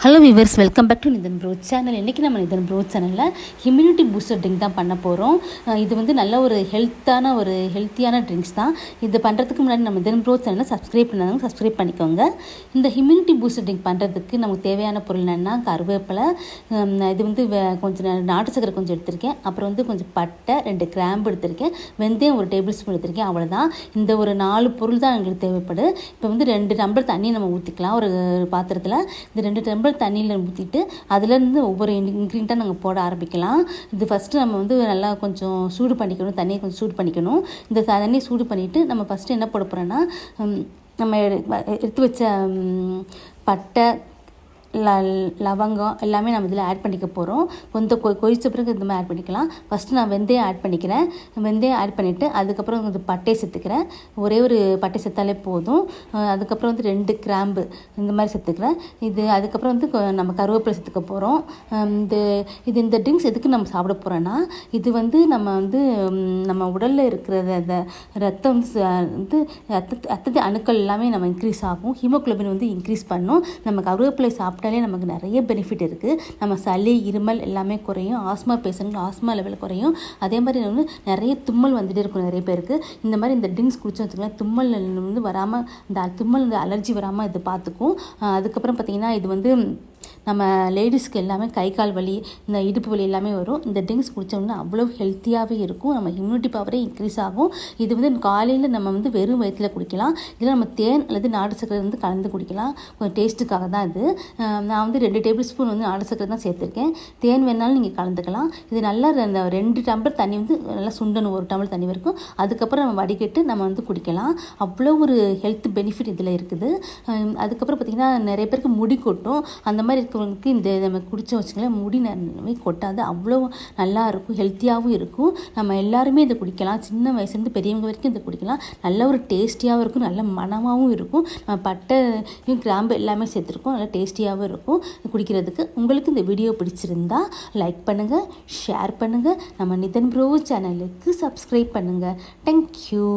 Hello viewers welcome back to Nithan bro channel இன்றைக்கி நம்ம Nithan bro சேனலில் இம்யூனிட்டி பூஸ்டர் ட்ரிங்க் தான் பண்ண போகிறோம் இது வந்து நல்ல ஒரு ஹெல்த்தான ஒரு ஹெல்த்தியான ட்ரிங்க்ஸ் தான். இது பண்ணுறதுக்கு முன்னாடி நம்ம நிதன் ப்ரோ சேனலை சப்ஸ்கிரைப் பண்ணாங்க சப்ஸ்கிரைப் பண்ணிக்கோங்க. இந்த இம்யூனிட்டி பூஸ்டர் ட்ரிங்க் பண்ணுறதுக்கு நமக்கு தேவையான பொருள் என்னென்னா கருவேப்பிலை இது வந்து வே- கொஞ்சம் நாட்டு சக்கரை கொஞ்சம் எடுத்திருக்கேன். அப்புறம் வந்து கொஞ்சம் பட்டை ரெண்டு கிராம்பு எடுத்திருக்கேன். வெந்தயம் ஒரு டேபிள் ஸ்பூன் எடுத்திருக்கேன். அவ்வளோதான் இந்த ஒரு நாலு பொருள் தான் எங்களுக்கு தேவைப்படும் இப்போ வந்து ரெண்டு டம்ளர் தண்ணி நம்ம ஊற்றிக்கலாம் ஒரு பாத்திரத்தில் இந்த ரெண்டு டம்ளர் தண்ணியில் ஊற்றிட்டு அதுலேருந்து ஒவ்வொரு இன்க்ரீடியண்ட்டாக நாங்கள் போட ஆரம்பிக்கலாம். இது ஃபஸ்ட்டு நம்ம வந்து நல்லா கொஞ்சம் சூடு பண்ணிக்கணும் தண்ணியை கொஞ்சம் சூடு பண்ணிக்கணும். இந்த தண்ணியை சூடு பண்ணிவிட்டு நம்ம ஃபஸ்ட்டு என்ன போட போகிறோன்னா நம்ம எடுத்து வச்ச பட்டை ல லவங்கம் எல்லாமே நம்ம இதில் ஆட் பண்ணிக்க போகிறோம் கொஞ்சம் கொ கொதித்த பிறகு இந்த மாதிரி ஆட் பண்ணிக்கலாம். ஃபஸ்ட்டு நான் வெந்தயம் ஆட் பண்ணிக்கிறேன். வெந்தயம் ஆட் பண்ணிவிட்டு அதுக்கப்புறம் கொஞ்சம் பட்டை சேர்த்துக்கிறேன். ஒரே ஒரு பட்டை சேர்த்தாலே போதும். அதுக்கப்புறம் வந்து ரெண்டு கிராம்பு இந்த மாதிரி சேர்த்துக்கிறேன். இது அதுக்கப்புறம் வந்து நம்ம கருவேப்பிலை சேர்த்துக்க போகிறோம் இந்த இது இந்த ட்ரிங்க்ஸ் எதுக்கு நம்ம சாப்பிட போகிறோன்னா இது வந்து நம்ம வந்து நம்ம உடலில் இருக்கிற அந்த ரத்தம் வந்து வந்து ரத்த ரத்தத்தை அணுக்கள் எல்லாமே நம்ம இன்க்ரீஸ் ஆகும். ஹீமோக்ளோபின் வந்து இன்க்ரீஸ் பண்ணும். நம்ம கருவேப்பிலை சாப்பிட்டாலே நமக்கு நிறைய பெனிஃபிட் இருக்குது நம்ம சளி இருமல் எல்லாமே குறையும். ஆஸ்மா பேஷண்ட்கள் ஆஸ்மா லெவல் குறையும். அதே மாதிரி வந்து நிறைய தும்மல் வந்துட்டே இருக்கும் நிறைய பேருக்கு. இந்த மாதிரி இந்த ட்ரிங்க்ஸ் குடிச்சு வச்சுக்கலாம் தும்மல் வந்து வராமல் இந்த தும்மல் இந்த அலர்ஜி வராமல் இது பார்த்துக்கும். அதுக்கப்புறம் பார்த்திங்கன்னா இது வந்து நம்ம லேடிஸ்க்கு எல்லாமே கை கால் வலி இந்த இடுப்பு வலி எல்லாமே வரும். இந்த ட்ரிங்க்ஸ் குடித்தோம்னா அவ்வளோ ஹெல்த்தியாகவே இருக்கும். நம்ம இம்யூனிட்டி பவரே இன்க்ரீஸ் ஆகும். இது வந்து காலையில் நம்ம வந்து வெறும் வயிற்றில் குடிக்கலாம். இதில் நம்ம தேன் அல்லது நாட்டு சக்கரை வந்து கலந்து குடிக்கலாம். கொஞ்சம் டேஸ்ட்டுக்காக தான் இது. நான் வந்து ரெண்டு டேபிள் ஸ்பூன் வந்து நாட்டு சக்கரை தான் சேர்த்துருக்கேன். தேன் வேணாலும் நீங்கள் கலந்துக்கலாம். இது நல்லா அந்த ரெண்டு டம்ளர் தண்ணி வந்து நல்லா சுண்டணும். ஒரு டம்ளர் தண்ணி வரைக்கும். அதுக்கப்புறம் நம்ம வடிகட்டு நம்ம வந்து குடிக்கலாம். அவ்வளோ ஒரு ஹெல்த் பெனிஃபிட் இதில் இருக்குது. அதுக்கப்புறம் பார்த்திங்கன்னா நிறைய பேருக்கு முடி கொட்டும். அந்த மாதிரி இருக்கிறவங்களுக்கு இந்த நம்ம குடிச்சோம் வச்சுங்களேன் முடி நிறைய கொட்டாது. அவ்வளோ நல்லா இருக்கும். ஹெல்த்தியாகவும் இருக்கும். நம்ம எல்லாருமே இதை குடிக்கலாம். சின்ன வயசுலேருந்து பெரியவங்க வரைக்கும் இதை குடிக்கலாம். நல்ல ஒரு டேஸ்டியாகவும் இருக்கும். நல்ல மனமாகவும் இருக்கும். நம்ம பட்டையும் கிராம்பு எல்லாமே சேர்த்துருக்கோம். நல்லா டேஸ்டியாகவும் இருக்கும். குடிக்கிறதுக்கு. உங்களுக்கு இந்த வீடியோ பிடிச்சிருந்தா லைக் பண்ணுங்கள் ஷேர் பண்ணுங்கள் நம்ம நிதன் ப்ரோ சேனலுக்கு சப்ஸ்கிரைப் பண்ணுங்கள் தேங்க்யூ